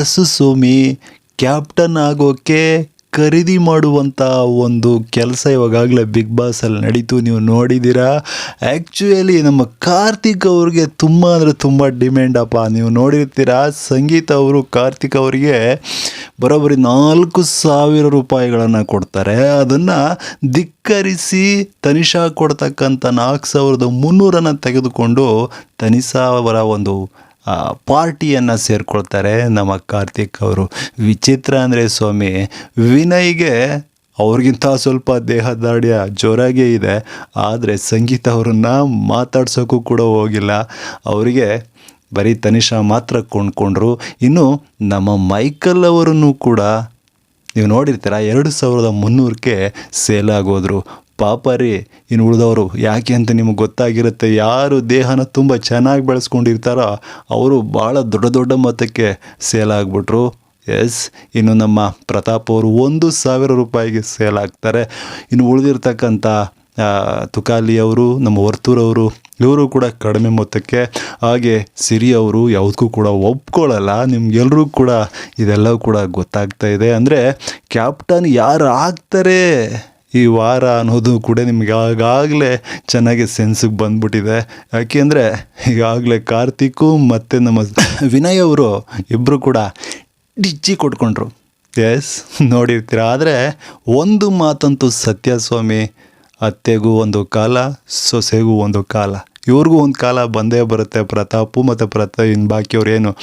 S Somi captain ಆಗೋಕ್ಕೆ ಖರೀದಿ ಮಾಡುವಂಥ ಒಂದು ಕೆಲಸ ಇವಾಗಲೇ ಬಿಗ್ ಬಾಸಲ್ಲಿ ನಡೀತು. ನೀವು ನೋಡಿದ್ದೀರಾ? ಆ್ಯಕ್ಚುಯಲಿ ನಮ್ಮ ಕಾರ್ತಿಕ್ ಅವ್ರಿಗೆ ತುಂಬ ಅಂದರೆ ತುಂಬ ಡಿಮ್ಯಾಂಡಪ್ಪ ನೀವು ನೋಡಿರ್ತೀರಾ? ಸಂಗೀತ ಅವರು, ಕಾರ್ತಿಕ್ ಅವರಿಗೆ ಬರೋಬ್ಬರಿ ನಾಲ್ಕು ಸಾವಿರ ರೂಪಾಯಿಗಳನ್ನು ಕೊಡ್ತಾರೆ. ಅದನ್ನು ಧಿಕ್ಕರಿಸಿ ತನಿಷಾ ಕೊಡ್ತಕ್ಕಂಥ ನಾಲ್ಕು ಸಾವಿರದ ಮುನ್ನೂರನ್ನು ತೆಗೆದುಕೊಂಡು ತನಿಷಾ ಅವರ ಒಂದು ಪಾರ್ಟಿಯನ್ನು ಸೇರಿಕೊಳ್ತಾರೆ. ನಮ್ಮ ಕಾರ್ತಿಕ್ ಅವರು ವಿಚಿತ್ರ ಅಂದರೆ ಸ್ವಾಮಿ, ವಿನಯ್ಗೆ ಅವ್ರಿಗಿಂತ ಸ್ವಲ್ಪ ದೇಹದಾಢ್ಯ ಜೋರಾಗೇ ಇದೆ. ಆದರೆ ಸಂಗೀತ ಅವರನ್ನು ಮಾತಾಡ್ಸೋಕ್ಕೂ ಕೂಡ ಹೋಗಿಲ್ಲ. ಅವರಿಗೆ ಬರೀ ತನಿಷಾ ಮಾತ್ರ ಕೊಂಡ್ಕೊಂಡ್ರು. ಇನ್ನು ನಮ್ಮ ಮೈಕಲ್ ಅವರನ್ನು ಕೂಡ ನೀವು ನೋಡಿರ್ತೀರ, ಎರಡು ಸಾವಿರದ ಮುನ್ನೂರಕ್ಕೆ ಸೇಲ್ ಆಗೋದ್ರು. ಪಾಪ ರೀ ಇನ್ನು ಉಳಿದವರು ಯಾಕೆ ಅಂತ ನಿಮಗೆ ಗೊತ್ತಾಗಿರುತ್ತೆ. ಯಾರು ದೇಹನ ತುಂಬ ಚೆನ್ನಾಗಿ ಬೆಳೆಸ್ಕೊಂಡಿರ್ತಾರೋ ಅವರು ಭಾಳ ದೊಡ್ಡ ದೊಡ್ಡ ಮೊತ್ತಕ್ಕೆ ಸೇಲ್ ಆಗಿಬಿಟ್ರು. ಎಸ್, ಇನ್ನು ನಮ್ಮ ಪ್ರತಾಪ್ ಅವರು ಒಂದು ಸಾವಿರ ರೂಪಾಯಿಗೆ ಸೇಲ್ ಆಗ್ತಾರೆ. ಇನ್ನು ಉಳಿದಿರ್ತಕ್ಕಂಥ ತುಕಾಲಿ ಅವರು, ನಮ್ಮ ವರ್ತೂರವರು ಇವರು ಕೂಡ ಕಡಿಮೆ ಮೊತ್ತಕ್ಕೆ. ಹಾಗೆ ಸಿರಿ ಅವರು ಯಾವುದಕ್ಕೂ ಕೂಡ ಒಪ್ಕೊಳ್ಳಲ್ಲ. ನಿಮ್ಗೆಲ್ರಿಗೂ ಕೂಡ ಇದೆಲ್ಲವೂ ಕೂಡ ಗೊತ್ತಾಗ್ತಾ ಇದೆ. ಅಂದರೆ ಕ್ಯಾಪ್ಟನ್ ಯಾರು ಆಗ್ತಾರೆ? ಈ ವಾರ ಅನ್ನೋದು ಕೂಡ ನಿಮ್ಗೆ ಆಗಾಗಲೇ ಚೆನ್ನಾಗಿ ಸೆನ್ಸಿಗೆ ಬಂದ್ಬಿಟ್ಟಿದೆ. ಯಾಕೆಂದರೆ ಈಗಾಗಲೇ ಕಾರ್ತಿಕು ಮತ್ತು ನಮ್ಮ ವಿನಯ್ ಅವರು ಇಬ್ಬರು ಕೂಡ ಡಿಜ್ಜಿ ಕೊಟ್ಕೊಂಡ್ರು. ಎಸ್ ನೋಡಿರ್ತೀರ? ಆದರೆ ಒಂದು ಮಾತಂತೂ ಸತ್ಯ ಸ್ವಾಮಿ ಅತ್ತೆಗೂ ಒಂದು ಕಾಲ, ಸೊಸೆಗೂ ಒಂದು ಕಾಲ. ಇವ್ರಿಗೂ ಒಂದು ಕಾಲ ಬಂದೇ ಬರುತ್ತೆ. ಪ್ರತಾಪು ಮತ್ತು ಪ್ರತಾ ಇನ್ನು ಬಾಕಿಯವ್ರು ಏನು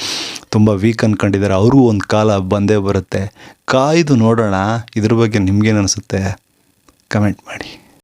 ತುಂಬ ವೀಕ್ ಅಂದ್ಕೊಂಡಿದ್ದಾರೆ ಅವ್ರಿಗೂ ಒಂದು ಕಾಲ ಬಂದೇ ಬರುತ್ತೆ. ಕಾಯ್ದು ನೋಡೋಣ. ಇದ್ರ ಬಗ್ಗೆ ನಿಮಗೇನು ಅನಿಸುತ್ತೆ? ಕಮೆಂಟ್ ಮಾಡಿ.